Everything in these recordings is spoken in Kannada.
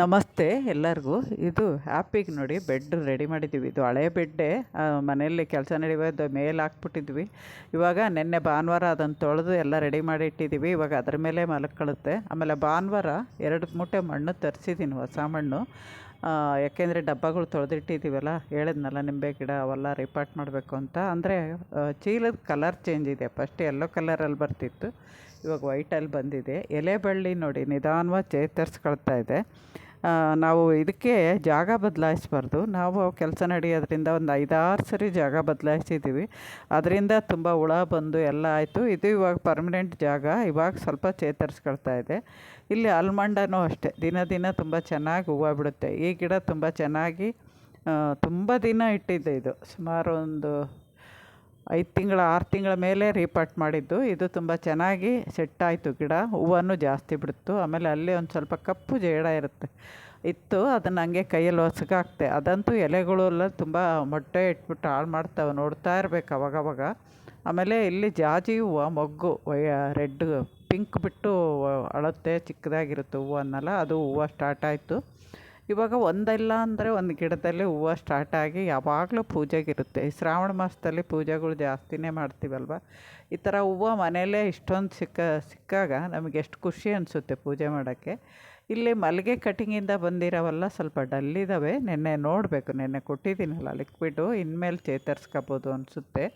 ನಮಸ್ತೆ ಎಲ್ಲರಿಗೂ. ಇದು ಹ್ಯಾಪಿಗೆ ನೋಡಿ ಬೆಡ್ ರೆಡಿ ಮಾಡಿದ್ದೀವಿ. ಇದು ಹಳೆ ಬೆಡ್ಡೆ. ಮನೆಯಲ್ಲಿ ಕೆಲಸ ನಡೆಯೋದು ಮೇಲೆ ಹಾಕ್ಬಿಟ್ಟಿದ್ವಿ. ಇವಾಗ ನಿನ್ನೆ ಭಾನುವಾರ ಅದನ್ನು ತೊಳೆದು ಎಲ್ಲ ರೆಡಿ ಮಾಡಿ ಇಟ್ಟಿದ್ದೀವಿ. ಇವಾಗ ಅದ್ರ ಮೇಲೆ ಮಲ್ಕೊಳ್ಳುತ್ತೆ ಆಮೇಲೆ ಭಾನುವಾರ ಎರಡು ಮೂಟೆ ಮಣ್ಣು ತರಿಸಿದ್ದೀನಿ ಹೊಸ ಮಣ್ಣು. ಯಾಕೆಂದರೆ ಡಬ್ಬಗಳು ತೊಳೆದಿಟ್ಟಿದ್ದೀವಲ್ಲ, ಹೇಳಿದ್ನಲ್ಲ ನಿಂಬೆ ಗಿಡ ಅವೆಲ್ಲ ರಿಪಾರ್ಟ್ ಮಾಡಬೇಕು ಅಂತ. ಅಂದರೆ ಚೀಲದ ಕಲರ್ ಚೇಂಜ್ ಇದೆ. ಫಸ್ಟ್ ಎಲ್ಲೋ ಕಲರಲ್ಲಿ ಬರ್ತಿತ್ತು. ಇವಾಗ ವೈಟಲ್ಲಿ ಬಂದಿದೆ. ಎಲೆ ಬಳ್ಳಿ ನೋಡಿ ನಿಧಾನವಾಗಿ ಚೇತರಿಸ್ಕೊಳ್ತಾ ಇದೆ. ನಾವು ಇದಕ್ಕೆ ಜಾಗ ಬದಲಾಯಿಸ್ಬಾರ್ದು. ನಾವು ಕೆಲಸ ನಡೆಯೋದ್ರಿಂದ ಒಂದು ಐದಾರು ಸರಿ ಜಾಗ ಬದಲಾಯಿಸಿದ್ದೀವಿ ಅದರಿಂದ ತುಂಬ ಹುಳ ಬಂದು ಎಲ್ಲ ಆಯಿತು. ಇದು ಇವಾಗ ಪರ್ಮನೆಂಟ್ ಜಾಗ. ಇವಾಗ ಸ್ವಲ್ಪ ಚೇತರಿಸ್ಕೊಳ್ತಾ ಇದೆ. ಇಲ್ಲಿ ಅಲ್ಮಂಡನೂ ಅಷ್ಟೇ. ದಿನ ದಿನ ತುಂಬ ಚೆನ್ನಾಗಿ ಹೂವು ಬಿಡುತ್ತೆ. ಈ ಗಿಡ ತುಂಬ ಚೆನ್ನಾಗಿ ತುಂಬ ದಿನ ಇಟ್ಟಿದ್ದೆ ಇದು. ಸುಮಾರು ಒಂದು ಐದು ತಿಂಗಳ, ಆರು ತಿಂಗಳ ಮೇಲೆ ರೀಪಾಟ್ ಮಾಡಿದ್ದು. ಇದು ತುಂಬ ಚೆನ್ನಾಗಿ ಸೆಟ್ ಆಯಿತು ಗಿಡ. ಹೂವನ್ನು ಜಾಸ್ತಿ ಬಿಡ್ತು. ಆಮೇಲೆ ಅಲ್ಲಿ ಒಂದು ಸ್ವಲ್ಪ ಕಪ್ಪು ಜೇಡ ಇರುತ್ತೆ. ಇತ್ತು. ಅದನ್ನು ಹಂಗೆ ಕೈಯಲ್ಲಿ ಹೊಸಗಾಕ್ತೆ ಅದಂತೂ ಎಲೆಗಳು ಎಲ್ಲ ತುಂಬ ಮೊಟ್ಟೆ ಇಟ್ಬಿಟ್ಟು ಹಾಳು ಮಾಡ್ತಾವೆ. ನೋಡ್ತಾ ಇರ್ಬೇಕು ಅವಾಗವಾಗ. ಆಮೇಲೆ ಇಲ್ಲಿ ಜಾಜಿ ಹೂವು, ಮೊಗ್ಗು ರೆಡ್, ಪಿಂಕ್ ಬಿಟ್ಟು ಅಳುತ್ತೆ ಚಿಕ್ಕದಾಗಿರುತ್ತೆ ಹೂವನ್ನೆಲ್ಲ. ಅದು ಹೂವು ಸ್ಟಾರ್ಟ್ ಆಯಿತು. ಇವಾಗ ಒಂದಲ್ಲ ಅಂದರೆ ಒಂದು ಗಿಡದಲ್ಲಿ ಹೂವು ಸ್ಟಾರ್ಟಾಗಿ ಯಾವಾಗಲೂ ಪೂಜೆಗಿರುತ್ತೆ. ಈ ಶ್ರಾವಣ ಮಾಸದಲ್ಲಿ ಪೂಜೆಗಳು ಜಾಸ್ತಿನೇ ಮಾಡ್ತೀವಲ್ವ? ಈ ಥರ ಹೂವು ಮನೆಯಲ್ಲೇ ಇಷ್ಟೊಂದು ಸಿಕ್ಕ, ಸಿಕ್ಕಾಗ ನಮಗೆ ಎಷ್ಟು ಖುಷಿ ಅನಿಸುತ್ತೆ ಪೂಜೆ ಮಾಡೋಕ್ಕೆ. ಇಲ್ಲಿ ಮಲ್ಲಿಗೆ ಕಟಿಂಗಿಂದ ಬಂದಿರೋವೆಲ್ಲ ಸ್ವಲ್ಪ ಡಲ್ ಇದ್ದಾವೆ ನೆನ್ನೆ ನೋಡಬೇಕು, ನೆನ್ನೆ ಕೊಟ್ಟಿದ್ದೀನಲ್ಲ ಲಿಕ್ವಿಡು ಇನ್ಮೇಲೆ ಚೇತರಿಸ್ಕೋಬೋದು ಅನಿಸುತ್ತೆ.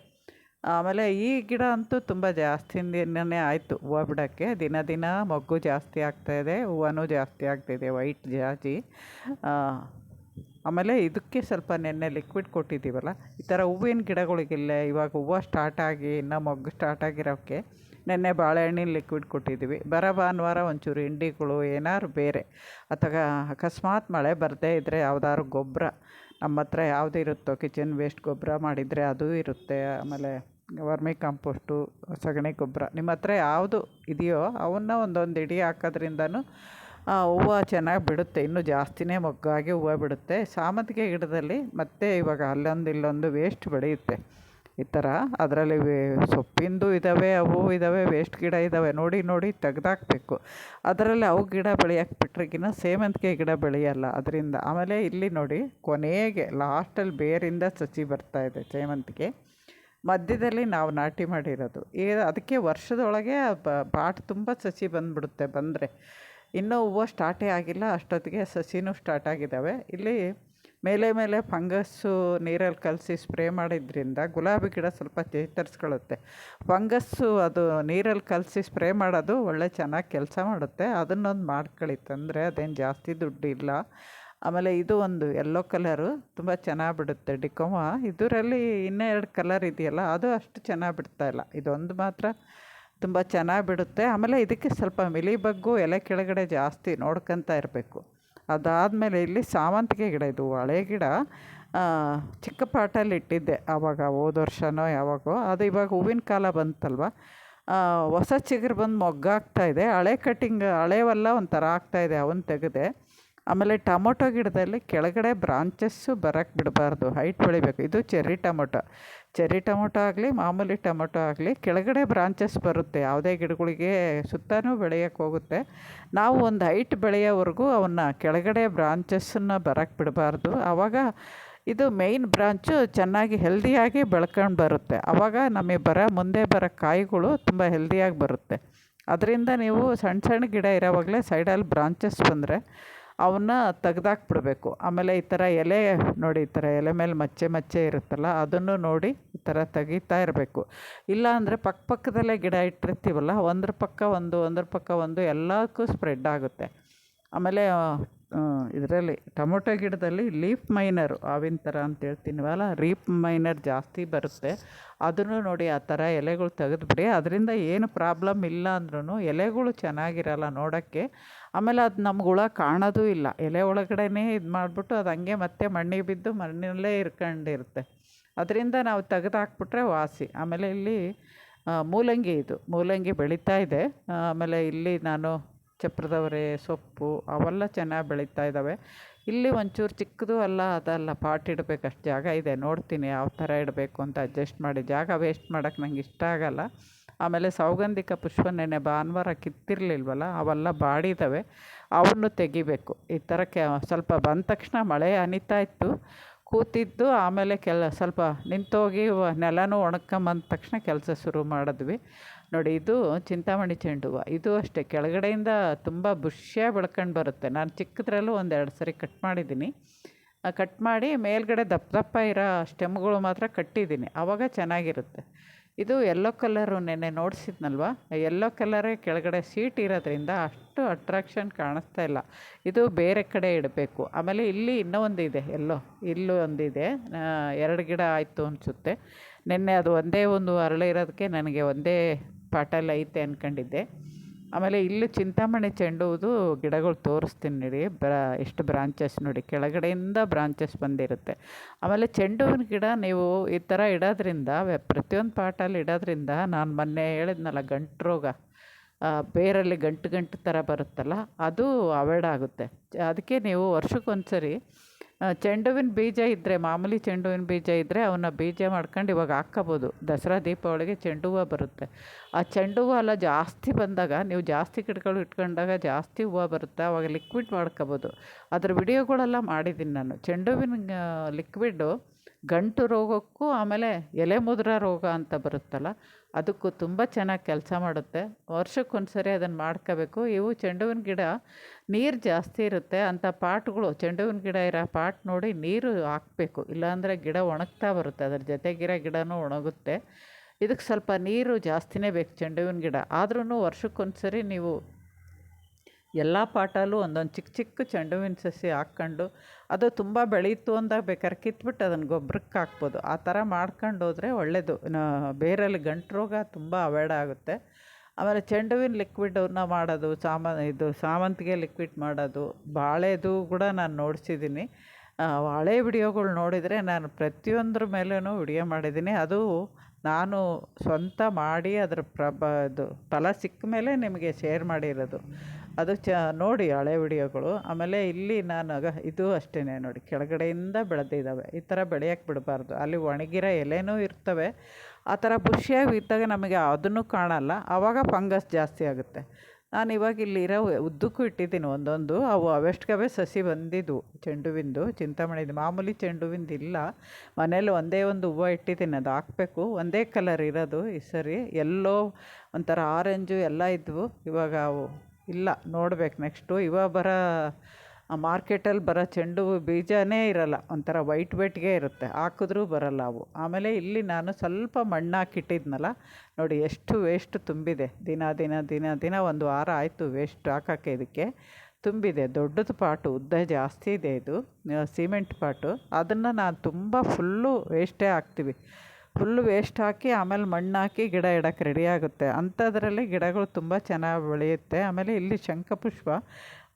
ಆಮೇಲೆ ಈ ಗಿಡ ಅಂತೂ ತುಂಬ ಜಾಸ್ತಿ ದಿನನೇ ಆಯಿತು ಹೂವು ಬಿಡೋಕ್ಕೆ. ದಿನ ದಿನ ಮೊಗ್ಗು ಜಾಸ್ತಿ ಆಗ್ತಾಯಿದೆ ಹೂವನೂ ಜಾಸ್ತಿ ಆಗ್ತಾಯಿದೆ ವೈಟ್ ಜಾಜಿ. ಆಮೇಲೆ ಇದಕ್ಕೆ ಸ್ವಲ್ಪ ನೆನ್ನೆ ಲಿಕ್ವಿಡ್ ಕೊಟ್ಟಿದ್ದೀವಲ್ಲ, ಈ ಥರ ಹೂವಿನ ಗಿಡಗಳಿಗಿಲ್ಲ ಇವಾಗ ಹೂವು ಸ್ಟಾರ್ಟಾಗಿ ಇನ್ನೂ ಮೊಗ್ಗು ಸ್ಟಾರ್ಟ್ ಆಗಿರೋಕ್ಕೆ ನೆನ್ನೆ ಬಾಳೆಹಣ್ಣಿನ ಲಿಕ್ವಿಡ್ ಕೊಟ್ಟಿದ್ದೀವಿ. ಬರೋ ಭಾನುವಾರ ಒಂಚೂರು ಹಿಂಡಿಗಳು ಏನಾದ್ರು ಬೇರೆ. ಅಥವಾ ಅಕಸ್ಮಾತ್ ಮಳೆ ಬರದೇ ಇದ್ದರೆ ಯಾವ್ದಾದ್ರು ಗೊಬ್ಬರ. ನಮ್ಮ ಹತ್ರ ಯಾವ್ದು ಇರುತ್ತೋ ಕಿಚನ್ ವೇಸ್ಟ್ ಗೊಬ್ಬರ ಮಾಡಿದರೆ ಅದೂ ಇರುತ್ತೆ. ಆಮೇಲೆ ವರ್ಮಿ ಕಾಂಪೋಸ್ಟು, ಸಗಣಿ ಗೊಬ್ಬರ. ನಿಮ್ಮ ಹತ್ರ ಯಾವುದು ಇದೆಯೋ ಅವನ್ನ ಒಂದೊಂದು ಇಡಿ ಹಾಕೋದ್ರಿಂದನೂ ಹೂವು ಚೆನ್ನಾಗಿ ಬಿಡುತ್ತೆ. ಇನ್ನೂ ಜಾಸ್ತಿನೇ ಮೊಗ್ಗಾಗಿ ಹೂವು ಬಿಡುತ್ತೆ. ಸಾಮಂತಿಗೆ ಗಿಡದಲ್ಲಿ ಮತ್ತೆ ಇವಾಗ ಅಲ್ಲೊಂದು ಇಲ್ಲೊಂದು ವೇಸ್ಟ್ ಬೆಳೆಯುತ್ತೆ. ಈ ಥರ ಅದರಲ್ಲಿ ಸೊಪ್ಪಿಂದು ಇದ್ದಾವೆ, ಅವು ಇದ್ದಾವೆ, ವೇಸ್ಟ್ ಗಿಡ ಇದ್ದಾವೆ, ನೋಡಿ ನೋಡಿ ತೆಗ್ದಾಕ್ಬೇಕು. ಅದರಲ್ಲಿ ಅವು ಗಿಡ ಬೆಳೆಯೋಕೆ ಬಿಟ್ರೆಗಿನ ಸೇವಂತಿಗೆ ಗಿಡ ಬೆಳೆಯಲ್ಲ. ಅದರಿಂದ ಆಮೇಲೆ ಇಲ್ಲಿ ನೋಡಿ ಕೊನೆಗೆ ಲಾಸ್ಟಲ್ಲಿ ಬೇರಿಂದ ಸಸಿ ಬರ್ತಾ ಇದೆ ಸೇವಂತಿಗೆ. ಮಧ್ಯದಲ್ಲಿ ನಾವು ನಾಟಿ ಮಾಡಿರೋದು. ಈ ಅದಕ್ಕೆ ವರ್ಷದೊಳಗೆ ಬಾಟ್ ತುಂಬ ಸಸಿ ಬಂದುಬಿಡುತ್ತೆ ಬಂದರೆ. ಇನ್ನೂ ಹೂವು ಸ್ಟಾರ್ಟೇ ಆಗಿಲ್ಲ, ಅಷ್ಟೊತ್ತಿಗೆ ಸಸಿನೂ ಸ್ಟಾರ್ಟ್ ಆಗಿದ್ದಾವೆ. ಇಲ್ಲಿ ಮೇಲೆ ಮೇಲೆ ಫಂಗಸ್ಸು ನೀರಲ್ಲಿ ಕಲಸಿ ಸ್ಪ್ರೇ ಮಾಡಿದ್ರಿಂದ ಗುಲಾಬಿ ಗಿಡ ಸ್ವಲ್ಪ ಚೇತರಿಸ್ಕೊಳ್ಳುತ್ತೆ. ಫಂಗಸ್ಸು ಅದು ನೀರಲ್ಲಿ ಕಲಸಿ ಸ್ಪ್ರೇ ಮಾಡೋದು ಒಳ್ಳೆ ಚೆನ್ನಾಗಿ ಕೆಲಸ ಮಾಡುತ್ತೆ. ಅದನ್ನೊಂದು ಮಾಡ್ಕೊಳ್ಳಿ. ತಂದರೆ ಅದೇನು ಜಾಸ್ತಿ ದುಡ್ಡು ಇಲ್ಲ ಆಮೇಲೆ ಇದು ಒಂದು ಯೆಲ್ಲೋ ಕಲರು ತುಂಬ ಚೆನ್ನಾಗಿ ಬಿಡುತ್ತೆ ಡಿಕೊಮ. ಇದರಲ್ಲಿ ಇನ್ನೆರಡು ಕಲರ್ ಇದೆಯಲ್ಲ, ಅದು ಅಷ್ಟು ಚೆನ್ನಾಗಿ ಬಿಡ್ತಾ ಇಲ್ಲ. ಇದೊಂದು ಮಾತ್ರ ತುಂಬ ಚೆನ್ನಾಗಿ ಬಿಡುತ್ತೆ. ಆಮೇಲೆ ಇದಕ್ಕೆ ಸ್ವಲ್ಪ ಮಿಲಿಬಗ್ಗು ಎಲೆ ಕೆಳಗಡೆ ಜಾಸ್ತಿ ನೋಡ್ಕೊತಾ ಇರಬೇಕು. ಅದಾದಮೇಲೆ ಇಲ್ಲಿ ಸಾವಂತಿಗೆ ಗಿಡ ಇದು ಹಳೆ ಗಿಡ ಚಿಕ್ಕ ಪಾಟಲ್ಲಿ ಇಟ್ಟಿದ್ದೆ ಆವಾಗ ಹೋದ ವರ್ಷನೋ ಯಾವಾಗೋ. ಅದು ಇವಾಗ ಹೂವಿನ ಕಾಲ ಬಂತಲ್ವ? ಹೊಸ ಚಿಗುರು ಬಂದು ಮೊಗ್ಗಾಗ್ತಾ ಇದೆ. ಹಳೆ ಕಟ್ಟಿಂಗ್, ಹಳೆವೆಲ್ಲ ಒಂಥರ ಆಗ್ತಾಯಿದೆ ಅವನ್ನ ತೆಗೆದೆ. ಆಮೇಲೆ ಟೊಮೊಟೊ ಗಿಡದಲ್ಲಿ ಕೆಳಗಡೆ ಬ್ರಾಂಚಸ್ಸು ಬರೋಕ್ಕೆ ಬಿಡಬಾರ್ದು. ಹೈಟ್ ಬೆಳಿಬೇಕು. ಇದು ಚೆರ್ರಿ ಟೊಮೊಟೊ. ಚೆರ್ರಿ ಟೊಮೊಟೊ ಆಗಲಿ, ಮಾಮೂಲಿ ಟೊಮೊಟೊ ಆಗಲಿ, ಕೆಳಗಡೆ ಬ್ರಾಂಚಸ್ ಬರುತ್ತೆ. ಯಾವುದೇ ಗಿಡಗಳಿಗೆ ಸುತ್ತಲೂ ಬೆಳೆಯೋಕ್ಕೆ ಹೋಗುತ್ತೆ. ನಾವು ಒಂದು ಹೈಟ್ ಬೆಳೆಯೋವರೆಗೂ ಅವನ್ನ ಕೆಳಗಡೆ ಬ್ರಾಂಚಸ್ಸನ್ನು ಬರೋಕ್ಕೆ ಬಿಡಬಾರ್ದು. ಆವಾಗ ಇದು ಮೇಯ್ನ್ ಬ್ರಾಂಚು ಚೆನ್ನಾಗಿ ಹೆಲ್ದಿಯಾಗಿ ಬೆಳ್ಕೊಂಡು ಬರುತ್ತೆ. ಆವಾಗ ನಮಗೆ ಬರೋ ಮುಂದೆ ಬರೋ ಕಾಯಿಗಳು ತುಂಬ ಹೆಲ್ದಿಯಾಗಿ ಬರುತ್ತೆ. ಅದರಿಂದ ನೀವು ಸಣ್ಣ ಸಣ್ಣ ಗಿಡ ಇರೋವಾಗಲೇ ಸೈಡಲ್ಲಿ ಬ್ರಾಂಚಸ್ ಬಂದರೆ ಅವನ್ನ ತೆಗ್ದಾಕ್ಬಿಡ್ಬೇಕು. ಆಮೇಲೆ ಈ ಥರ ಎಲೆ ನೋಡಿ, ಈ ಥರ ಎಲೆ ಮೇಲೆ ಮಚ್ಚೆ ಮಚ್ಚೆ ಇರುತ್ತಲ್ಲ, ಅದನ್ನು ನೋಡಿ ಈ ಥರ ತೆಗೀತಾ ಇರಬೇಕು. ಇಲ್ಲ ಅಂದರೆ ಪಕ್ಕ ಪಕ್ಕದಲ್ಲೇ ಗಿಡ ಇಟ್ಟಿರ್ತೀವಲ್ಲ, ಒಂದ್ರ ಪಕ್ಕ ಒಂದು, ಒಂದ್ರ ಪಕ್ಕ ಒಂದು ಎಲ್ಲಕ್ಕೂ ಸ್ಪ್ರೆಡ್ ಆಗುತ್ತೆ. ಆಮೇಲೆ ಇದರಲ್ಲಿ ಟೊಮೊಟೊ ಗಿಡದಲ್ಲಿ ಲೀಫ್ ಮೈನರು ಆವಿನ ಥರ ಅಂತ ಹೇಳ್ತೀನಿವಲ್ಲ ಲೀಫ್ ಮೈನರ್ ಜಾಸ್ತಿ ಬರುತ್ತೆ. ಅದನ್ನು ನೋಡಿ ಆ ಥರ ಎಲೆಗಳು ತೆಗೆದ್ಬಿಡಿ. ಅದರಿಂದ ಏನು ಪ್ರಾಬ್ಲಮ್ ಇಲ್ಲ ಅಂದ್ರೂ ಎಲೆಗಳು ಚೆನ್ನಾಗಿರಲ್ಲ ನೋಡೋಕ್ಕೆ. ಆಮೇಲೆ ಅದು ನಮ್ಗೆ ಹುಳ ಕಾಣೋದೂ ಇಲ್ಲ. ಎಲೆ ಒಳಗಡೆನೇ ಇದು ಮಾಡಿಬಿಟ್ಟು ಅದು ಹಂಗೆ ಮತ್ತೆ ಮಣ್ಣಿಗೆ ಬಿದ್ದು ಮಣ್ಣಲ್ಲೇ ಇರ್ಕೊಂಡಿರುತ್ತೆ. ಅದರಿಂದ ನಾವು ತೆಗೆದು ಹಾಕ್ಬಿಟ್ರೆ ವಾಸಿ. ಆಮೇಲೆ ಇಲ್ಲಿ ಮೂಲಂಗಿ ಇದು. ಮೂಲಂಗಿ ಬೆಳೀತಾ ಇದೆ. ಆಮೇಲೆ ಇಲ್ಲಿ ನಾನು ಚಪ್ರದವರೆ, ಸೊಪ್ಪು ಅವೆಲ್ಲ ಚೆನ್ನಾಗಿ ಬೆಳೀತಾ ಇದ್ದಾವೆ ಇಲ್ಲಿ ಒಂಚೂರು ಚಿಕ್ಕದು ಅಲ್ಲ, ಅದಲ್ಲ ಪಾಟ್ ಇಡಬೇಕು. ಅಷ್ಟು ಜಾಗ ಇದೆ. ನೋಡ್ತೀನಿ ಯಾವ ಥರ ಇಡಬೇಕು ಅಂತ ಅಡ್ಜಸ್ಟ್ ಮಾಡಿ. ಜಾಗ ವೇಸ್ಟ್ ಮಾಡೋಕ್ಕೆ ನಂಗೆ ಇಷ್ಟ ಆಗಲ್ಲ. ಆಮೇಲೆ ಸೌಗಂಧಿಕ ಪುಷ್ಪ ನೆನ್ನೆ ಭಾನುವಾರ ಕಿತ್ತಿರಲಿಲ್ವಲ್ಲ, ಅವೆಲ್ಲ ಬಾಡಿದ್ದಾವೆ ಅವನ್ನು ತೆಗಿಬೇಕು. ಈ ಥರ ಕೆ, ಸ್ವಲ್ಪ ಬಂದ ತಕ್ಷಣ ಮಳೆ ಅನಿತಾ ಇತ್ತು, ಕೂತಿದ್ದು, ಆಮೇಲೆ ಕೆಲ, ಸ್ವಲ್ಪ ನಿಂತೋಗಿ ನೆಲನೂ ಒಣಕೊಂಬಂದ ತಕ್ಷಣ ಕೆಲಸ ಶುರು ಮಾಡಿದ್ವಿ. ನೋಡಿ, ಇದು ಚಿಂತಾಮಣಿ ಚೆಂಡು ಹೂವು. ಇದು ಅಷ್ಟೇ, ಕೆಳಗಡೆಯಿಂದ ತುಂಬ ಬುಷ್ಯಾಗಿ ಬೆಳ್ಕೊಂಡು ಬರುತ್ತೆ. ನಾನು ಚಿಕ್ಕದ್ರಲ್ಲೂ ಒಂದು ಎರಡು ಸರಿ ಕಟ್ ಮಾಡಿದ್ದೀನಿ. ಕಟ್ ಮಾಡಿ ಮೇಲ್ಗಡೆ ದಪ್ಪ ದಪ್ಪ ಇರೋ ಸ್ಟೆಮ್ಗಳು ಮಾತ್ರ ಕಟ್ಟಿದ್ದೀನಿ. ಆವಾಗ ಚೆನ್ನಾಗಿರುತ್ತೆ. ಇದು ಯೆಲ್ಲೋ ಕಲರು ನೆನ್ನೆ ನೋಡಿಸಿದ್ನಲ್ವ? ಯೆಲ್ಲೋ ಕಲರೇ ಕೆಳಗಡೆ ಸೀಟ್ ಇರೋದ್ರಿಂದ ಅಷ್ಟು ಅಟ್ರಾಕ್ಷನ್ ಕಾಣಿಸ್ತಾ ಇಲ್ಲ. ಇದು ಬೇರೆ ಕಡೆ ಇಡಬೇಕು. ಆಮೇಲೆ ಇಲ್ಲಿ ಇನ್ನೂ ಇದೆ ಎಲ್ಲೋ ಇಲ್ಲೂ ಒಂದಿದೆ ಎರಡು ಗಿಡ ಆಯಿತು ಅನಿಸುತ್ತೆ. ನಿನ್ನೆ ಅದು ಒಂದೇ ಒಂದು ಅರಳಿರೋದಕ್ಕೆ ನನಗೆ ಒಂದೇ ಪಾಟಲ್ಲಿ ಐತೆ ಅಂದ್ಕೊಂಡಿದ್ದೆ ಆಮೇಲೆ ಇಲ್ಲಿ ಚಿಂತಾಮಣಿ ಚೆಂಡು ಹೂದು ಗಿಡಗಳು ತೋರಿಸ್ತೀನಿ ನೋಡಿ. ಬ್ರ, ಎಷ್ಟು ಬ್ರಾಂಚಸ್ ನೋಡಿ. ಕೆಳಗಡೆಯಿಂದ ಬ್ರಾಂಚಸ್ ಬಂದಿರುತ್ತೆ. ಆಮೇಲೆ ಚೆಂಡು ಹೂವಿನ ಗಿಡ ನೀವು ಈ ಥರ ಇಡೋದ್ರಿಂದ, ಪ್ರತಿಯೊಂದು ಪಾಟಲ್ಲಿ ಇಡೋದ್ರಿಂದ ನಾನು ಮೊನ್ನೆ ಹೇಳಿದ್ನಲ್ಲ, ಗಂಟು ರೋಗ. ಬೇರಲ್ಲಿ ಗಂಟು ಗಂಟು ಥರ ಬರುತ್ತಲ್ಲ, ಅದು ಅವಾಯ್ಡ್ ಆಗುತ್ತೆ. ಅದಕ್ಕೆ ನೀವು ವರ್ಷಕ್ಕೊಂದು ಸರಿ ಚೆಂಡು ಹೂವಿನ ಬೀಜ ಇದ್ದರೆ ಮಾಮೂಲಿ ಚೆಂಡುವಿನ ಬೀಜ ಇದ್ದರೆ ಅವನ್ನ ಬೀಜ ಮಾಡ್ಕೊಂಡು ಇವಾಗ ಹಾಕ್ಕೋಬೋದು. ದಸರಾ ದೀಪಾವಳಿಗೆ ಚೆಂಡು ಹೂವು ಬರುತ್ತೆ. ಆ ಚೆಂಡು ಹೂವು ಎಲ್ಲ ಜಾಸ್ತಿ ಬಂದಾಗ, ನೀವು ಜಾಸ್ತಿ ಗಿಡಗಳು ಇಟ್ಕೊಂಡಾಗ ಜಾಸ್ತಿ ಹೂವು ಬರುತ್ತೆ. ಅವಾಗ ಲಿಕ್ವಿಡ್ ಮಾಡ್ಕೋಬೋದು. ಅದ್ರ ವಿಡಿಯೋಗಳೆಲ್ಲ ಮಾಡಿದ್ದೀನಿ ನಾನು. ಚೆಂಡು ಹೂವಿನ ಲಿಕ್ವಿಡ್ಡು ಗಂಟು ರೋಗಕ್ಕೂ ಆಮೇಲೆ ಎಲೆ ಮುದ್ರ ರೋಗ ಅಂತ ಬರುತ್ತಲ್ಲ, ಅದಕ್ಕೂ ತುಂಬ ಚೆನ್ನಾಗಿ ಕೆಲಸ ಮಾಡುತ್ತೆ. ವರ್ಷಕ್ಕೊಂದು ಸರಿ ಅದನ್ನು ಮಾಡ್ಕೋಬೇಕು. ಇವು ಚೆಂಡುವಿನ ಗಿಡ ನೀರು ಜಾಸ್ತಿ ಇರುತ್ತೆ ಅಂಥ ಪಾಟ್ಗಳು ಚೆಂಡು ಹೂವಿನ ಗಿಡ ಇರೋ ಪಾಟ್ ನೋಡಿ ನೀರು ಹಾಕಬೇಕು. ಇಲ್ಲಾಂದರೆ ಗಿಡ ಒಣಗ್ತಾ ಬರುತ್ತೆ. ಅದ್ರ ಜೊತೆಗಿರೋ ಗಿಡನೂ ಒಣಗುತ್ತೆ. ಇದಕ್ಕೆ ಸ್ವಲ್ಪ ನೀರು ಜಾಸ್ತಿನೇ ಬೇಕು ಚೆಂಡು ಹೂವಿನ ಗಿಡ. ಆದ್ರೂ ವರ್ಷಕ್ಕೊಂದು ಸರಿ ನೀವು ಎಲ್ಲ ಪಾಟಲ್ಲೂ ಒಂದೊಂದು ಚಿಕ್ಕ ಚಿಕ್ಕ ಚೆಂಡು ಹೂವಿನ ಸಸಿ ಹಾಕ್ಕೊಂಡು, ಅದು ತುಂಬ ಬೆಳೀತು ಅಂದಾಗ ಬೇಕಾದ್ರೆ ಕಿತ್ಬಿಟ್ಟು ಅದನ್ನು ಗೊಬ್ಬರಕ್ಕೆ ಹಾಕ್ಬೋದು. ಆ ಥರ ಮಾಡ್ಕೊಂಡು ಹೋದರೆ ಒಳ್ಳೆಯದು ಬೇರಲ್ಲಿ ಗಂಟು ರೋಗ ತುಂಬ ಅವಾಯ್ಡ್ ಆಗುತ್ತೆ. ಆಮೇಲೆ ಚೆಂಡುವಿನ ಲಿಕ್ವಿಡನ್ನು ಮಾಡೋದು, ಸಾಮಾ, ಇದು ಸಾವಂತಿಗೆ ಲಿಕ್ವಿಡ್ ಮಾಡೋದು, ಬಾಳೆದು ಕೂಡ ನಾನು ನೋಡಿಸಿದ್ದೀನಿ ಹಳೆ ವಿಡಿಯೋಗಳು ನೋಡಿದರೆ ನಾನು ಪ್ರತಿಯೊಂದ್ರ ಮೇಲೂ ವಿಡಿಯೋ ಮಾಡಿದ್ದೀನಿ ಅದು ನಾನು ಸ್ವಂತ ಮಾಡಿ ಅದರ ಪ್ರಭ, ಇದು ಫಲ ಸಿಕ್ಕ ಮೇಲೆ ನಿಮಗೆ ಶೇರ್ ಮಾಡಿರೋದು. ಅದು ಚ, ನೋಡಿ ಹಳೆ ವಿಡಿಯೋಗಳು. ಆಮೇಲೆ ಇಲ್ಲಿ ನಾನು ಇದು ಅಷ್ಟೇ ನೋಡಿ, ಕೆಳಗಡೆಯಿಂದ ಬೆಳೆದಿದ್ದಾವೆ ಈ ಥರ ಬೆಳೆಯೋಕ್ಕೆ ಬಿಡಬಾರ್ದು. ಅಲ್ಲಿ ಒಣಗಿರೋ ಎಲೆನೂ ಇರ್ತವೆ. ಆ ಥರ ಬುಷಿಯಾಗಿ ಇದ್ದಾಗ ನಮಗೆ ಅದನ್ನು ಕಾಣಲ್ಲ. ಆವಾಗ ಫಂಗಸ್ ಜಾಸ್ತಿ ಆಗುತ್ತೆ. ನಾನು ಇವಾಗ ಇಲ್ಲಿರೋ ಉದ್ದಕ್ಕೂ ಇಟ್ಟಿದ್ದೀನಿ ಒಂದೊಂದು. ಅವು ಅವಷ್ಟಕ್ಕವೇ ಸಸಿ ಬಂದಿದ್ದು, ಚೆಂಡುವಿಂದು, ಚಿಂತಾಮಣಿದು. ಮಾಮೂಲಿ ಚೆಂಡುವಿಂದು ಇಲ್ಲ. ಮನೇಲಿ ಒಂದೇ ಒಂದು ಹೂವು ಇಟ್ಟಿದ್ದೀನಿ, ಅದು ಹಾಕಬೇಕು. ಒಂದೇ ಕಲರ್ ಇರೋದು ಈ ಸರಿ. ಎಲ್ಲೋ ಒಂಥರ ಆರೆಂಜು ಎಲ್ಲ ಇದ್ವು. ಇವಾಗ ಅವು ಇಲ್ಲ, ನೋಡ್ಬೇಕು ನೆಕ್ಸ್ಟು ಇವಾಗ ಬರೋ ಮಾರ್ಕೆಟಲ್ಲಿ ಬರೋ ಚೆಂಡು ಹೂವು ಬೀಜವೇ ಇರೋಲ್ಲ, ಒಂಥರ ವೈಟ್ ವೈಟ್ಗೆ ಇರುತ್ತೆ. ಹಾಕಿದ್ರೂ ಬರೋಲ್ಲ ಅವು. ಆಮೇಲೆ ಇಲ್ಲಿ ನಾನು ಸ್ವಲ್ಪ ಮಣ್ಣು ಹಾಕಿಟ್ಟಿದ್ನಲ್ಲ ನೋಡಿ ಎಷ್ಟು ವೇಸ್ಟ್ ತುಂಬಿದೆ. ದಿನ ದಿನ ದಿನ ದಿನ ಒಂದು ವಾರ ಆಯಿತು ವೇಸ್ಟ್ ಹಾಕೋಕ್ಕೆ ಇದಕ್ಕೆ. ತುಂಬಿದೆ, ದೊಡ್ಡದು ಪಾಟು ಉದ್ದ ಜಾಸ್ತಿ ಇದೆ ಇದು ಸಿಮೆಂಟ್ ಪಾಟು ಅದನ್ನು ನಾನು ತುಂಬ ಫುಲ್ಲು ವೇಸ್ಟೇ ಹಾಕ್ತೀವಿ. ಫುಲ್ಲು ವೇಸ್ಟ್ ಹಾಕಿ, ಆಮೇಲೆ ಮಣ್ಣು ಹಾಕಿ ಗಿಡ ಇಡೋಕ್ಕೆ ರೆಡಿ ಆಗುತ್ತೆ. ಅಂಥದ್ರಲ್ಲಿ ಗಿಡಗಳು ತುಂಬ ಚೆನ್ನಾಗಿ ಬೆಳೆಯುತ್ತೆ. ಆಮೇಲೆ ಇಲ್ಲಿ ಶಂಖಪುಷ್ಪ,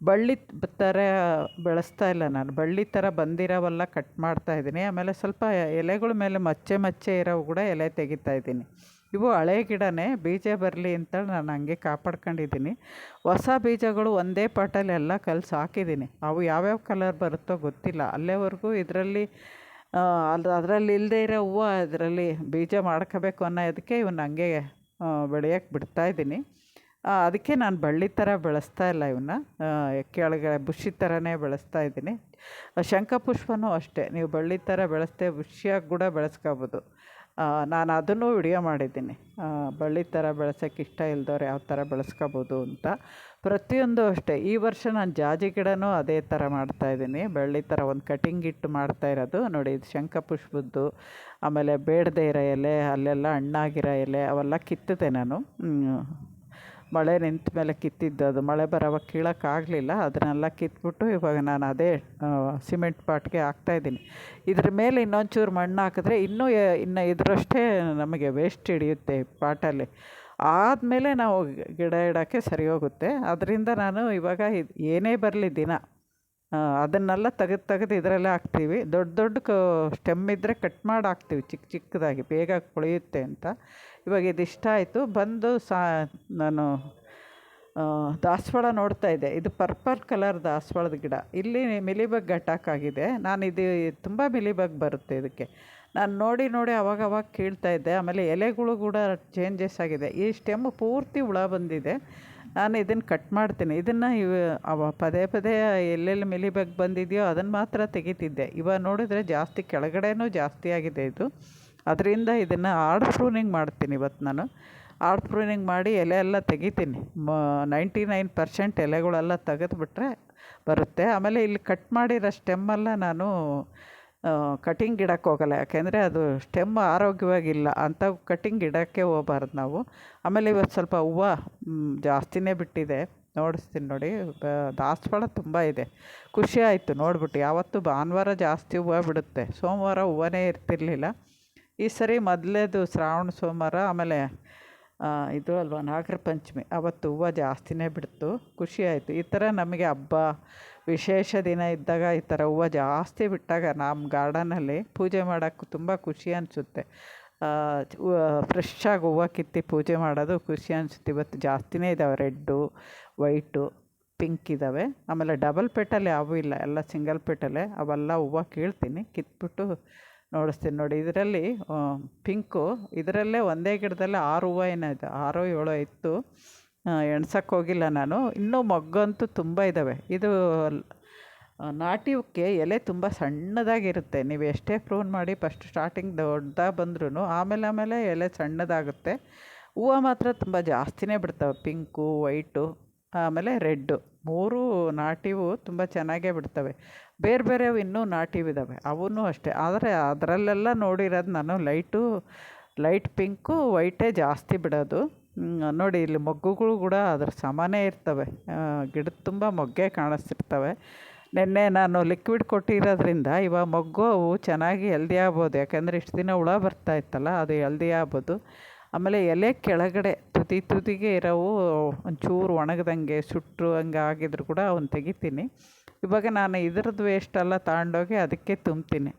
ಬಳ್ಳಿ ಥರ ಬೆಳೆಸ್ತಾ ಇಲ್ಲ ನಾನು. ಬಳ್ಳಿ ಥರ ಬಂದಿರೋವೆಲ್ಲ ಕಟ್ ಮಾಡ್ತಾ ಇದ್ದೀನಿ. ಆಮೇಲೆ ಸ್ವಲ್ಪ ಎಲೆಗಳ ಮೇಲೆ ಮಚ್ಚೆ ಮಚ್ಚೆ ಇರೋವು ಕೂಡ ಎಲೆ ತೆಗಿತಾ ಇದ್ದೀನಿ. ಇವು ಹಳೆ ಗಿಡನೇ, ಬೀಜ ಬರಲಿ ಅಂತೇಳಿ ನಾನು ಹಂಗೆ ಕಾಪಾಡ್ಕೊಂಡಿದ್ದೀನಿ. ಹೊಸ ಬೀಜಗಳು ಒಂದೇ ಪಾಟಲ್ಲಿ ಎಲ್ಲ ಕಲಸಿ ಹಾಕಿದ್ದೀನಿ. ಅವು ಯಾವ್ಯಾವ ಕಲರ್ ಬರುತ್ತೋ ಗೊತ್ತಿಲ್ಲ. ಅಲ್ಲೇವರೆಗೂ ಇದರಲ್ಲಿ ಅದು ಅದರಲ್ಲಿ ಇಲ್ಲದೆ ಇರೋ ಹೂವು ಅದರಲ್ಲಿ ಬೀಜ ಮಾಡ್ಕೋಬೇಕು ಅನ್ನೋದಕ್ಕೆ ಇವನ್ನ ಹಂಗೆ ಬೆಳೆಯೋಕ್ಕೆ ಬಿಡ್ತಾಯಿದ್ದೀನಿ ಅದಕ್ಕೆ ನಾನು ಬಳ್ಳಿ ಥರ ಬೆಳೆಸ್ತಾ ಇಲ್ಲ ಇವನ್ನ ಕೆಳಗಡೆ ಬುಷಿ ಥರನೇ ಬೆಳೆಸ್ತಾ ಇದ್ದೀನಿ. ಶಂಖಪುಷ್ಪನೂ ಅಷ್ಟೇ. ನೀವು ಬಳ್ಳಿ ಥರ ಬೆಳೆಸ್ತೇ ಬುಷಿಯಾಗಿ ಕೂಡ ಬೆಳೆಸ್ಕೋಬೋದು. ನಾನು ಅದನ್ನು ವಿಡಿಯೋ ಮಾಡಿದ್ದೀನಿ. ಬಳ್ಳಿ ಥರ ಬೆಳೆಸೋಕ್ಕೆ ಇಷ್ಟ ಇಲ್ದವ್ರು ಯಾವ ಥರ ಬೆಳೆಸ್ಕೋಬೋದು ಅಂತ. ಪ್ರತಿಯೊಂದು ಅಷ್ಟೇ. ಈ ವರ್ಷ ನಾನು ಜಾಜಿ ಗಿಡನೂ ಅದೇ ಥರ ಮಾಡ್ತಾಯಿದ್ದೀನಿ ಬೆಳ್ಳಿ ಥರ ಒಂದು ಕಟಿಂಗ್ ಇಟ್ಟು ಮಾಡ್ತಾ ಇರೋದು. ನೋಡಿ, ಇದು ಶಂಖಪುಷ್ಪದ್ದು, ಆಮೇಲೆ ಬೇಡದೇ ಇರೋ ಎಲೆ, ಅಲ್ಲೆಲ್ಲ ಹಣ್ಣಾಗಿರೋ ಎಲೆ, ಅವೆಲ್ಲ ಕಿತ್ತಿದೆ ನಾನು. ಮಳೆ ನಿಂತ ಮೇಲೆ ಕಿತ್ತಿದ್ದು ಅದು. ಮಳೆ ಬರೋವಾಗ ಕೀಳೋಕ್ಕಾಗಲಿಲ್ಲ ಅದನ್ನೆಲ್ಲ ಕಿತ್ಬಿಟ್ಟು ಇವಾಗ ನಾನು ಅದೇ ಸಿಮೆಂಟ್ ಪಾಟ್ಗೆ ಹಾಕ್ತಾಯಿದ್ದೀನಿ ಇದ್ರ ಮೇಲೆ ಇನ್ನೊಂಚೂರು ಮಣ್ಣು ಹಾಕಿದ್ರೆ ಇನ್ನೂ ಇನ್ನು ಇದರಷ್ಟೇ ನಮಗೆ ವೇಸ್ಟ್ ಹಿಡಿಯುತ್ತೆ ಪಾಟಲ್ಲಿ. ಆದಮೇಲೆ ನಾವು ಗಿಡ ಇಡೋಕ್ಕೆ ಸರಿ ಹೋಗುತ್ತೆ. ಅದರಿಂದ ನಾನು ಇವಾಗ ಇದು ಏನೇ ಬರಲಿ ದಿನ ಅದನ್ನೆಲ್ಲ ತೆಗೆದು ತೆಗೆದು ಇದರಲ್ಲೇ ಹಾಕ್ತೀವಿ. ದೊಡ್ಡ ದೊಡ್ಡ ಕ ಸ್ಟೆಮ್ ಇದ್ದರೆ ಕಟ್ ಮಾಡಿ ಹಾಕ್ತೀವಿ. ಚಿಕ್ಕ ಚಿಕ್ಕದಾಗಿ ಬೇಗ ಕೊಳೆಯುತ್ತೆ ಅಂತ. ಇವಾಗ ಇದಿಷ್ಟ ಆಯಿತು. ಬಂದು ಸಾ, ನಾನು ದಾಸವಾಳ ನೋಡ್ತಾ ಇದ್ದೆ. ಇದು ಪರ್ಪಲ್ ಕಲರ್ ದಾಸವಾಳದ ಗಿಡ. ಇಲ್ಲಿ ಮಿಲಿಬಗ್ ಅಟ್ಯಾಕ್ ಆಗಿದೆ. ನಾನು ಇದು ತುಂಬ ಮಿಲಿಬಗ್ ಬರುತ್ತೆ ಇದಕ್ಕೆ. ನಾನು ನೋಡಿ ನೋಡಿ ಅವಾಗ ಅವಾಗ ಕೀಳ್ತಾ ಇದ್ದೆ. ಆಮೇಲೆ ಎಲೆಗಳು ಕೂಡ ಚೇಂಜಸ್ ಆಗಿದೆ. ಈ ಸ್ಟೆಮ್ ಪೂರ್ತಿ ಹುಳ ಬಂದಿದೆ. ನಾನು ಇದನ್ನು ಕಟ್ ಮಾಡ್ತೀನಿ. ಇದನ್ನು ಅವ ಪದೇ ಪದೇ ಎಲ್ಲೆಲ್ಲಿ ಮಿಲಿಬಗ್ ಬಂದಿದೆಯೋ ಅದನ್ನು ಮಾತ್ರ ತೆಗಿತಿದ್ದೆ. ಇವಾಗ ನೋಡಿದರೆ ಜಾಸ್ತಿ ಕೆಳಗಡೆನೂ ಜಾಸ್ತಿ ಆಗಿದೆ ಇದು. ಅದರಿಂದ ಇದನ್ನು ಆರ್ಡ್ ಪ್ರೂನಿಂಗ್ ಮಾಡ್ತೀನಿ ಇವತ್ತು ನಾನು. ಆರ್ಡ್ ಪ್ರೂನಿಂಗ್ ಮಾಡಿ ಎಲೆ ಎಲ್ಲ ತೆಗಿತೀನಿ. ಮ ನೈಂಟಿ ನೈನ್ ಪರ್ಸೆಂಟ್ ಎಲೆಗಳೆಲ್ಲ ತೆಗೆದುಬಿಟ್ರೆ ಬರುತ್ತೆ. ಆಮೇಲೆ ಇಲ್ಲಿ ಕಟ್ ಮಾಡಿರೋ ಸ್ಟೆಮ್ಮೆಲ್ಲ ನಾನು ಕಟಿಂಗ್ ಗಿಡಕ್ಕೆ ಹೋಗಲ್ಲ. ಯಾಕೆಂದರೆ ಅದು ಸ್ಟೆಮ್ ಆರೋಗ್ಯವಾಗಿಲ್ಲ ಅಂತ ಕಟಿಂಗ್ ಗಿಡಕ್ಕೆ ಹೋಗ್ಬಾರ್ದು ನಾವು. ಆಮೇಲೆ ಇವತ್ತು ಸ್ವಲ್ಪ ಹೂವು ಜಾಸ್ತಿನೇ ಬಿಟ್ಟಿದೆ. ನೋಡಿಸ್ತೀನಿ ನೋಡಿ. ದಾಸವಾಳ ತುಂಬ ಇದೆ. ಖುಷಿ ಆಯಿತು ನೋಡ್ಬಿಟ್ಟು. ಯಾವತ್ತು ಭಾನುವಾರ ಜಾಸ್ತಿ ಹೂವು ಬಿಡುತ್ತೆ. ಸೋಮವಾರ ಹೂವನೇ ಇರ್ತಿರ್ಲಿಲ್ಲ. ಈ ಸರಿ ಮೊದಲೇದು ಶ್ರಾವಣ ಸೋಮವಾರ, ಆಮೇಲೆ ಇದು ಅಲ್ವಾ, ನಾಗರ ಪಂಚಮಿ. ಅವತ್ತು ಹೂವು ಜಾಸ್ತಿನೇ ಬಿಡ್ತು. ಖುಷಿ ಆಯಿತು. ಈ ಥರ ನಮಗೆ ಹಬ್ಬ ವಿಶೇಷ ದಿನ ಇದ್ದಾಗ ಈ ಥರ ಹೂವು ಜಾಸ್ತಿ ಬಿಟ್ಟಾಗ ನಮ್ಮ ಗಾರ್ಡನಲ್ಲಿ ಪೂಜೆ ಮಾಡೋಕ್ಕೂ ತುಂಬ ಖುಷಿ ಅನಿಸುತ್ತೆ. ಫ್ರೆಶ್ಶಾಗಿ ಹೂವು ಕಿತ್ತಿ ಪೂಜೆ ಮಾಡೋದು ಖುಷಿ ಅನಿಸುತ್ತೆ. ಇವತ್ತು ಜಾಸ್ತಿನೇ ಇದ್ದಾವೆ. ರೆಡ್ಡು, ವೈಟು, ಪಿಂಕ್ ಇದ್ದಾವೆ. ಆಮೇಲೆ ಡಬಲ್ ಪೆಟಲ್ ಯಾವೂ ಇಲ್ಲ. ಎಲ್ಲ ಸಿಂಗಲ್ ಪೆಟಲೆ ಅವೆಲ್ಲ ಹೂವು ಕೀಳ್ತೀನಿ. ಕಿತ್ಬಿಟ್ಟು ನೋಡಿಸ್ತೀನಿ. ನೋಡಿ, ಇದರಲ್ಲಿ ಪಿಂಕು, ಇದರಲ್ಲೇ ಒಂದೇ ಗಿಡದಲ್ಲಿ ಆರು ಹೂವು ಏನಾಯಿತು ಆರೋ ಏಳೋ ಇತ್ತು. ಎಣ್ಸಕ್ಕೆ ಹೋಗಿಲ್ಲ ನಾನು. ಇನ್ನೂ ಮೊಗ್ಗಂತೂ ತುಂಬ ಇದ್ದಾವೆ ಇದು ನಾಟಿ ಎಲೆ ತುಂಬ ಸಣ್ಣದಾಗಿರುತ್ತೆ. ನೀವು ಎಷ್ಟೇ ಪ್ರೂನ್ ಮಾಡಿ ಫಸ್ಟ್ ಸ್ಟಾರ್ಟಿಂಗ್ ದೊಡ್ಡದಾಗ ಬಂದ್ರೂ ಆಮೇಲೆ ಆಮೇಲೆ ಎಲೆ ಸಣ್ಣದಾಗುತ್ತೆ. ಹೂವು ಮಾತ್ರ ತುಂಬ ಜಾಸ್ತಿನೇ ಬಿಡ್ತವೆ. ಪಿಂಕು, ವೈಟು, ಆಮೇಲೆ ರೆಡ್ಡು. ಮೂರು ನಾಟಿವು ತುಂಬ ಚೆನ್ನಾಗೇ ಬಿಡ್ತವೆ. ಬೇರೆ ಬೇರೆ ಇನ್ನೂ ನಾಟಿವಿದ್ದಾವೆ ಅವೂ ಅಷ್ಟೇ. ಆದರೆ ಅದರಲ್ಲೆಲ್ಲ ನೋಡಿರೋದು ನಾನು ಲೈಟು, ಲೈಟ್ ಪಿಂಕು, ವೈಟೇ ಜಾಸ್ತಿ ಬಿಡೋದು. ನೋಡಿ, ಇಲ್ಲಿ ಮೊಗ್ಗುಗಳು ಕೂಡ ಅದ್ರ ಸಮಾನೇ ಇರ್ತವೆ. ಗಿಡದ ತುಂಬ ಮೊಗ್ಗೆ ಕಾಣಿಸ್ತಿರ್ತವೆ. ನಿನ್ನೆ ನಾನು ಲಿಕ್ವಿಡ್ ಕೊಟ್ಟಿರೋದ್ರಿಂದ ಇವಾಗ ಮೊಗ್ಗು ಅವು ಚೆನ್ನಾಗಿ ಎಲ್ದಿ ಆಗ್ಬೋದು. ಯಾಕೆಂದರೆ ಇಷ್ಟು ದಿನ ಹುಳ ಬರ್ತಾ ಇತ್ತಲ್ಲ, ಅದು ಎಲ್ದಿ ಆಗ್ಬೋದು. ಆಮೇಲೆ ಎಲೆ ಕೆಳಗಡೆ ತುದಿ ತುದಿಗೆ ಇರೋವು ಒಂಚೂರು ಒಣಗ್ದಂಗೆ ಸುಟ್ಟರು ಹಂಗೆ ಆಗಿದ್ರು ಕೂಡ ಅವನ್ನ ತೆಗಿತೀನಿ. ಇವಾಗ ನಾನು ಇದ್ರದ್ದು ವೇಸ್ಟೆಲ್ಲ ತಗೊಂಡೋಗಿ ಅದಕ್ಕೆ ತುಂಬ್ತೀನಿ.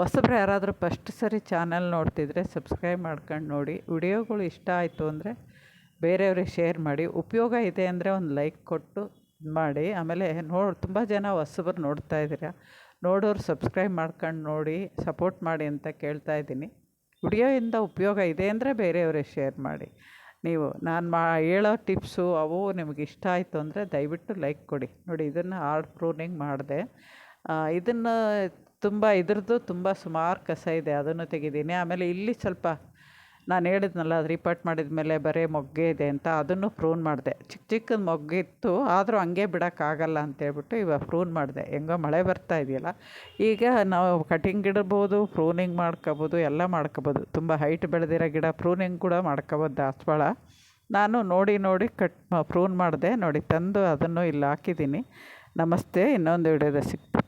ಹೊಸಬ್ರು ಯಾರಾದರೂ ಫಸ್ಟ್ ಸರಿ ಚಾನಲ್ ನೋಡ್ತಿದ್ರೆ ಸಬ್ಸ್ಕ್ರೈಬ್ ಮಾಡ್ಕೊಂಡು ನೋಡಿ. ವಿಡಿಯೋಗಳು ಇಷ್ಟ ಆಯಿತು ಅಂದರೆ ಬೇರೆಯವ್ರಿಗೆ ಶೇರ್ ಮಾಡಿ, ಉಪಯೋಗ ಇದೆ ಅಂದರೆ ಒಂದು ಲೈಕ್ ಕೊಟ್ಟು ಮಾಡಿ. ಆಮೇಲೆ ನೋಡಿ ತುಂಬ ಜನ ಹೊಸಬ್ರು ನೋಡ್ತಾ ಇದ್ದೀರಾ? ನೋಡೋರು ಸಬ್ಸ್ಕ್ರೈಬ್ ಮಾಡ್ಕೊಂಡು ನೋಡಿ ಸಪೋರ್ಟ್ ಮಾಡಿ ಅಂತ ಕೇಳ್ತಾ ಇದ್ದೀನಿ. ವಿಡಿಯೋಯಿಂದ ಉಪಯೋಗ ಇದೆ ಅಂದರೆ ಬೇರೆಯವ್ರಿಗೆ ಶೇರ್ ಮಾಡಿ. ನೀವು, ನಾನು ಮಾ, ಹೇಳೋ ಟಿಪ್ಸು ಅವು ನಿಮಗೆ ಇಷ್ಟ ಆಯಿತು ಅಂದರೆ ದಯವಿಟ್ಟು ಲೈಕ್ ಕೊಡಿ. ನೋಡಿ, ಇದನ್ನು ಆರ್ಡ್ ಪ್ರೂನಿಂಗ್ ಮಾಡಿದೆ. ಇದನ್ನು ತುಂಬ, ಇದ್ರದ್ದು ತುಂಬ ಸುಮಾರು ಕಸ ಇದೆ, ಅದನ್ನು ತೆಗಿದ್ದೀನಿ ಆಮೇಲೆ ಇಲ್ಲಿ ಸ್ವಲ್ಪ ನಾನು ಹೇಳಿದ್ನಲ್ಲ, ಅದು ರಿಪೋರ್ಟ್ ಮಾಡಿದ ಮೇಲೆ ಬರೀ ಮೊಗ್ಗೆ ಇದೆ ಅಂತ ಅದನ್ನು ಪ್ರೂನ್ ಮಾಡಿದೆ. ಚಿಕ್ಕ ಚಿಕ್ಕದ ಮೊಗ್ಗಿತ್ತು, ಆದರೂ ಹಂಗೆ ಬಿಡೋಕ್ಕಾಗಲ್ಲ ಅಂತೇಳ್ಬಿಟ್ಟು ಇವಾಗ ಪ್ರೂನ್ ಮಾಡಿದೆ. ಹೆಂಗೋ ಮಳೆ ಬರ್ತಾ ಇದೆಯಲ್ಲ, ಈಗ ನಾವು ಕಟಿಂಗ್ ಇಡ್ಬೋದು ಪ್ರೂನಿಂಗ್ ಮಾಡ್ಕೋಬೋದು, ಎಲ್ಲ ಮಾಡ್ಕೋಬೋದು. ತುಂಬ ಹೈಟ್ ಬೆಳೆದಿರೋ ಗಿಡ ಪ್ರೂನಿಂಗ್ ಕೂಡ ಮಾಡ್ಕೋಬೋದು ದಾಸವಾಳ ನಾನು ನೋಡಿ ನೋಡಿ ಕಟ್ ಪ್ರೂನ್ ಮಾಡಿದೆ, ನೋಡಿ ತಂದು ಅದನ್ನು ಇಲ್ಲಿ ಹಾಕಿದ್ದೀನಿ. ನಮಸ್ತೆ, ಇನ್ನೊಂದು ವಿಡಿಯೋದ ಸಿಗ್ತೀನಿ.